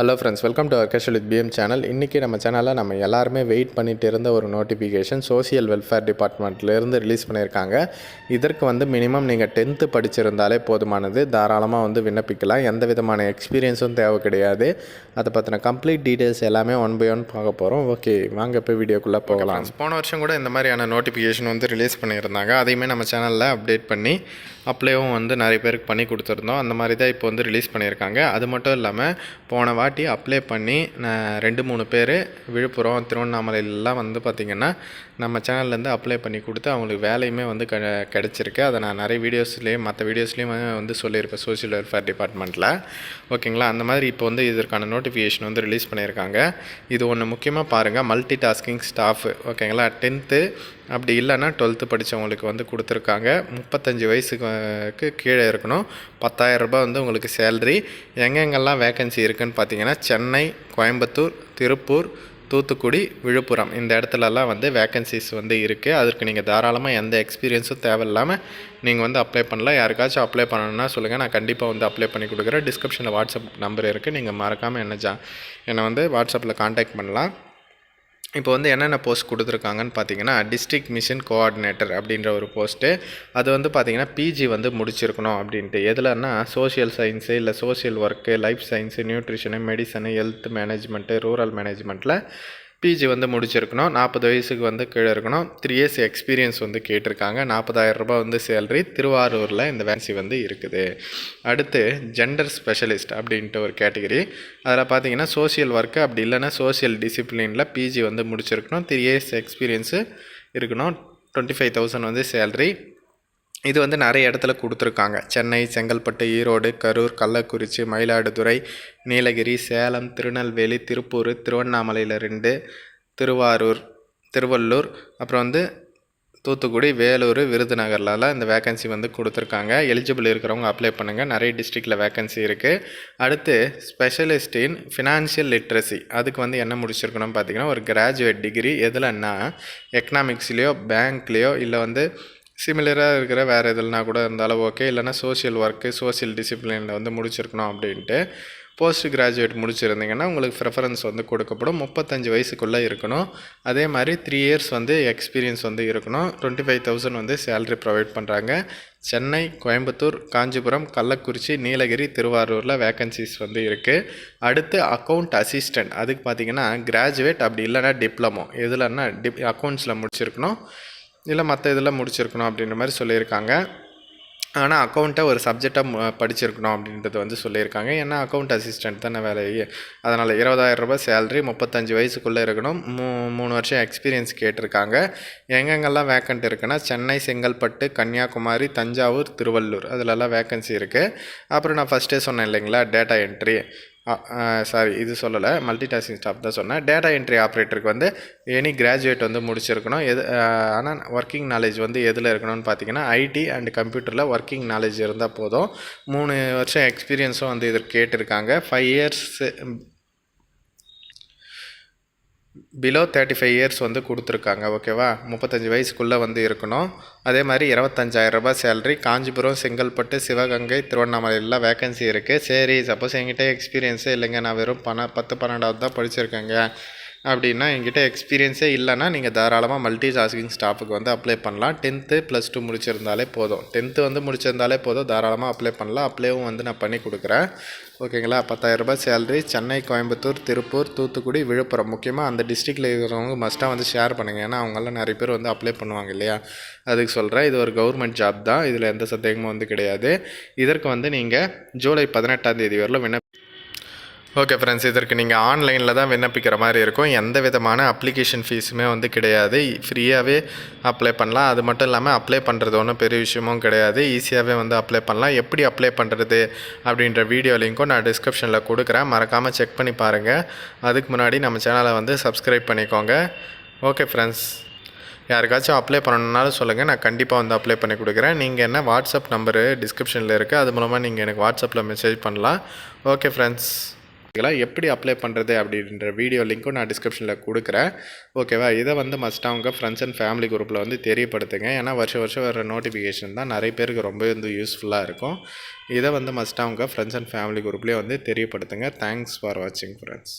Hello friends welcome to அர்கேஷல் with PM channel இன்றைக்கி நம்ம சேனலில் நம்ம எல்லாருமே வெயிட் பண்ணிட்டு இருந்த ஒரு நோட்டிஃபிகேஷன் சோஷியல் வெல்ஃபேர் டிபார்ட்மெண்ட்லேருந்து ரிலீஸ் பண்ணியிருக்காங்க இதற்கு வந்து மினிமம் நீங்கள் டென்த்து படிச்சிருந்தாலே போதுமானது. தாராளமாக வந்து விண்ணப்பிக்கலாம். எந்த விதமான எக்ஸ்பீரியன்ஸும் தேவை கிடையாது. அதை பற்றின கம்ப்ளீட் டீட்டெயில்ஸ் எல்லாமே ஒன் பை ஒன் பார்க்க போகிறோம் ஓகே வாங்க இப்போ வீடியோக்குள்ளே போகலாம். போன வருஷம் கூட இந்த மாதிரியான நோட்டிஃபிகேஷன் வந்து ரிலீஸ் பண்ணியிருந்தாங்க. அதையுமே நம்ம சேனலில் அப்டேட் பண்ணி அப்ளைவும் வந்து நிறைய பேருக்கு பண்ணி கொடுத்துருந்தோம். அந்த மாதிரி தான் இப்போ வந்து ரிலீஸ் பண்ணியிருக்காங்க. அது மட்டும் இல்லாமல் போன வாட்டி அப்ளை பண்ணி நான் ரெண்டு மூணு பேர் விழுப்புரம் திருவண்ணாமலையிலலாம் வந்து பார்த்திங்கன்னா நம்ம சேனல்லேருந்து அப்ளை பண்ணி கொடுத்து அவங்களுக்கு வேலையுமே வந்து க கிடச்சிருக்கு. அதை நான் நிறைய வீடியோஸ்லேயும் மற்ற வீடியோஸ்லேயும் வந்து சொல்லியிருப்பேன் சோஷியல் வெல்ஃபேர் டிபார்ட்மெண்ட்டில் ஓகேங்களா அந்த மாதிரி இப்போ வந்து இதற்கான நோட்டிஃபிகேஷன் வந்து ரிலீஸ் பண்ணியிருக்காங்க. இது ஒன்று முக்கியமாக பாருங்கள் மல்டி டாஸ்கிங் ஸ்டாஃப் ஓகேங்களா டென்த்து அப்படி இல்லைன்னா டுவெல்த்து படித்தவங்களுக்கு வந்து கொடுத்துருக்காங்க. முப்பத்தஞ்சு வயசுக்கு கீழே இருக்கணும். பத்தாயிரம் ரூபாய் வந்து உங்களுக்கு சேல்ரி எங்கெங்கெல்லாம் வேக்கன்சி இருக்குதுன்னு பார்த்தீங்கன்னா சென்னை கோயம்புத்தூர் திருப்பூர் தூத்துக்குடி விழுப்புரம். இந்த இடத்துலலாம் வந்து வேக்கன்சிஸ் வந்து இருக்குது அதற்கு நீங்கள் தாராளமாக எந்த எக்ஸ்பீரியன்ஸும் தேவையில்லாமல் நீங்கள் வந்து அப்ளை பண்ணலாம். யாருக்காச்சும் அப்ளை பண்ணணும்னா சொல்லுங்கள் நான் கண்டிப்பாக வந்து அப்ளை பண்ணி கொடுக்குறேன். டிஸ்கிரிப்ஷனில் வாட்ஸ்அப் நம்பர் இருக்குது நீங்கள் மறக்காமல் என்ன ஜா என்னை வந்து வாட்ஸ்அப்பில் காண்டாக்ட் பண்ணலாம். இப்போ வந்து என்னென்ன போஸ்ட் கொடுத்துருக்காங்கன்னு பார்த்தீங்கன்னா டிஸ்ட்ரிக்ட் மிஷன் கோஆர்டினேட்டர் அப்படின்ற ஒரு போஸ்ட்டு அது வந்து பார்த்தீங்கன்னா பிஜி வந்து முடிச்சிருக்கணும் அப்படின்ட்டு. எதுலன்னா சோஷியல் சயின்ஸு இல்லை social work life science nutrition medicine health management rural மேனேஜ்மெண்ட்டில் PG வந்து முடிச்சிருக்கணும். நாற்பது வயசுக்கு வந்து கீழே இருக்கணும். த்ரீ இயர்ஸ் எக்ஸ்பீரியன்ஸ் வந்து கேட்டிருக்காங்க. நாற்பதாயிரம் ரூபாய் வந்து சேலரி திருவாரூரில் இந்த வேன்சி வந்து இருக்குது. அடுத்து ஜெண்டர் ஸ்பெஷலிஸ்ட் அப்படின்ட்டு ஒரு கேட்டகரி அதில் பார்த்தீங்கன்னா சோஷியல் ஒர்க்கு அப்படி இல்லைன்னா சோஷியல் டிசிப்ளினில் பிஜி வந்து முடிச்சிருக்கணும். த்ரீ இயர்ஸ் எக்ஸ்பீரியன்ஸு இருக்கணும். டுவெண்ட்டி ஃபைவ் தௌசண்ட் வந்து சேலரி இது வந்து நிறைய இடத்துல கொடுத்துருக்காங்க. சென்னை செங்கல்பட்டு ஈரோடு கரூர் கள்ளக்குறிச்சி மயிலாடுதுறை நீலகிரி சேலம் திருநெல்வேலி திருப்பூர் திருவண்ணாமலையில் ரெண்டு திருவாரூர் திருவள்ளூர் அப்புறம் வந்து தூத்துக்குடி வேலூர் விருதுநகர்லாம் இந்த வேக்கன்சி வந்து கொடுத்துருக்காங்க. எலிஜிபிள் இருக்கிறவங்க அப்ளை பண்ணுங்கள் நிறைய டிஸ்ட்ரிக்டில் வேக்கன்சி இருக்குது அடுத்து ஸ்பெஷலிஸ்ட் இன் ஃபினான்ஷியல் லிட்ரஸி அதுக்கு வந்து என்ன முடிச்சிருக்கணும்னு பார்த்தீங்கன்னா ஒரு கிராஜுவேட் டிகிரி எதுலன்னா எக்கனாமிக்ஸ்லேயோ பேங்க்லேயோ இல்லை வந்து சிமிலராக இருக்கிற வேறு எதுலனா கூட இருந்தாலும் ஓகே இல்லைனா சோஷியல் ஒர்க்கு சோஷியல் டிசிப்ளினில் வந்து முடிச்சிருக்கணும் அப்படின்ட்டு போஸ்ட் கிராஜுவேட் முடிச்சிருந்தீங்கன்னா உங்களுக்கு ப்ரிஃபரன்ஸ் வந்து கொடுக்கப்படும். முப்பத்தஞ்சு வயசுக்குள்ளே இருக்கணும். அதே மாதிரி த்ரீ இயர்ஸ் வந்து எக்ஸ்பீரியன்ஸ் வந்து இருக்கணும். டுவெண்ட்டி ஃபைவ் தௌசண்ட் வந்து சேலரி ப்ரொவைட் பண்ணுறாங்க சென்னை கோயம்புத்தூர் காஞ்சிபுரம் கள்ளக்குறிச்சி நீலகிரி திருவாரூரில் வேக்கன்சிஸ் வந்து இருக்குது அடுத்து அக்கௌண்ட் அசிஸ்டண்ட் அதுக்கு பார்த்தீங்கன்னா கிராஜுவேட் அப்படி இல்லைனா டிப்ளமோ எதுலன்னா டிப் அக்கௌண்ட்ஸில் முடிச்சிருக்கணும். இல்லை மற்ற இதில் முடிச்சிருக்கணும் அப்படின்ற மாதிரி சொல்லியிருக்காங்க. ஆனால் அக்கௌண்ட்டை ஒரு சப்ஜெக்டாக படிச்சிருக்கணும் அப்படின்றது வந்து சொல்லியிருக்காங்க. ஏன்னா அக்கௌண்ட் அசிஸ்டண்ட் தானே வேலையே. அதனால் இருபதாயிரம் ரூபாய் சேலரி முப்பத்தஞ்சு வயசுக்குள்ளே இருக்கணும். மூ மூணு வருஷம் எக்ஸ்பீரியன்ஸ் கேட்டிருக்காங்க. எங்கெங்கெல்லாம் வேக்கண்ட் இருக்குன்னா சென்னை செங்கல்பட்டு கன்னியாகுமரி தஞ்சாவூர் திருவள்ளூர். அதிலெல்லாம் வேக்கன்சி இருக்குது அப்புறம் நான் ஃபஸ்ட்டே சொன்னேன் இல்லைங்களா டேட்டா என்ட்ரி சாரி இது சொல்லலை. மல்டி டாஸ்கிங் ஸ்டாஃப் தான் சொன்னேன். டேட்டா என்ட்ரி ஆப்ரேட்டருக்கு வந்து எனி கிராஜுவேட் வந்து முடிச்சிருக்கணும். எது ஆனால் ஒர்க்கிங் நாலேஜ் வந்து எதில் இருக்கணும்னு பார்த்தீங்கன்னா ஐடி அண்ட் கம்ப்யூட்டரில் ஒர்க்கிங் நாலேஜ் இருந்தால் போதும். மூணு வருஷம் எக்ஸ்பீரியன்ஸும் வந்து இதற்கு கேட்டிருக்காங்க. Five years below thirty five years வந்து கொடுத்துருக்காங்க ஓகேவா முப்பத்தஞ்சு வயசுக்குள்ளே வந்து இருக்கணும். அதே மாதிரி இருபத்தஞ்சாயிரம் ரூபாய் சேலரி காஞ்சிபுரம் செங்கல்பட்டு சிவகங்கை திருவண்ணாமலையில் வேகன்சி இருக்குது சரி சப்போஸ் என்கிட்ட எக்ஸ்பீரியன்ஸே இல்லைங்க. நான் வெறும் பண பத்து பன்னெண்டாவது தான் படிச்சிருக்கேங்க. அப்படின்னா என்கிட்ட எக்ஸ்பீரியன்ஸே இல்லைன்னா நீங்கள் தாராளமாக மல்டி டாஸ்கிங் ஸ்டாஃபுக்கு வந்து அப்ளை பண்ணலாம். டென்த்து ப்ளஸ் டூ முடிச்சிருந்தாலே போதும். டென்த்து வந்து முடிச்சிருந்தாலே போதும். தாராளமாக அப்ளை பண்ணலாம். அப்ளைவும் வந்து நான் பண்ணி கொடுக்குறேன். ஓகேங்களா பத்தாயிரரூபா சேலரி சென்னை கோயம்புத்தூர் திருப்பூர் தூத்துக்குடி விழுப்புரம். முக்கியமாக அந்த டிஸ்ட்ரிக்டில் இருக்கிறவங்க மஸ்ட்டாக வந்து ஷேர் பண்ணுங்கள் ஏன்னா அவங்களாம் நிறைய பேர் வந்து அப்ளை பண்ணுவாங்க இல்லையா? அதுக்கு சொல்கிறேன் இது ஒரு கவர்மெண்ட் ஜாப் தான். இதில் எந்த சந்தேகமும் வந்து கிடையாது. இதற்கு வந்து நீங்கள் ஜூலை பதினெட்டாம் தேதி வரலும். விண்ணப்ப ஓகே ஃப்ரெண்ட்ஸ் இதற்கு நீங்கள் ஆன்லைனில் தான் விண்ணப்பிக்கிற மாதிரி இருக்கும். எந்த விதமான அப்ளிகேஷன் ஃபீஸுமே வந்து கிடையாது. ஃப்ரீயாகவே அப்ளை பண்ணலாம். அது மட்டும் இல்லாமல் அப்ளை பண்ணுறது ஒன்றும் பெரிய விஷயமும் கிடையாது. ஈஸியாகவே வந்து அப்ளை பண்ணலாம். எப்படி அப்ளை பண்ணுறது அப்படின்ற வீடியோ லிங்க்கும் நான் டிஸ்கிரிப்ஷனில் கொடுக்குறேன். மறக்காமல் செக் பண்ணி பாருங்கள் அதுக்கு முன்னாடி நம்ம சேனலை வந்து சப்ஸ்கிரைப் பண்ணிக்கோங்க. ஓகே ஃப்ரெண்ட்ஸ் யாருக்காச்சும் அப்ளை பண்ணணுன்னாலும் சொல்லுங்கள் நான் கண்டிப்பாக வந்து அப்ளை பண்ணி கொடுக்குறேன். நீங்கள் என்ன வாட்ஸ்அப் நம்பரு டிஸ்கிரிப்ஷனில் இருக்குது அது மூலமாக நீங்கள் எனக்கு வாட்ஸ்அப்பில் மெசேஜ் பண்ணலாம். ஓகே ஃப்ரெண்ட்ஸ் இதெல்லாம் எப்படி அப்ளை பண்ணுறது அப்படின்ற வீடியோ லிங்க்கும் நான் டிஸ்கிரிப்ஷனில் கொடுக்குறேன். ஓகேவா? இதை வந்து மஸ்ட்டாக உங்கள் ஃப்ரெண்ட்ஸ் அண்ட் ஃபேமிலி குரூப்பில் வந்து தெரியப்படுத்துங்க. ஏன்னா வருஷம் வருஷம் வர நோட்டிஃபிகேஷன் தான் நிறைய பேருக்கு ரொம்ப வந்து யூஸ்ஃபுல்லாக இருக்கும். இதை வந்து மஸ்ட்டாக உங்கள் ஃப்ரெண்ட்ஸ் அண்ட் ஃபேமிலி குரூப்லேயே வந்து தெரியப்படுத்துங்க. தேங்க்ஸ் ஃபார் வாட்சிங் ஃப்ரெண்ட்ஸ்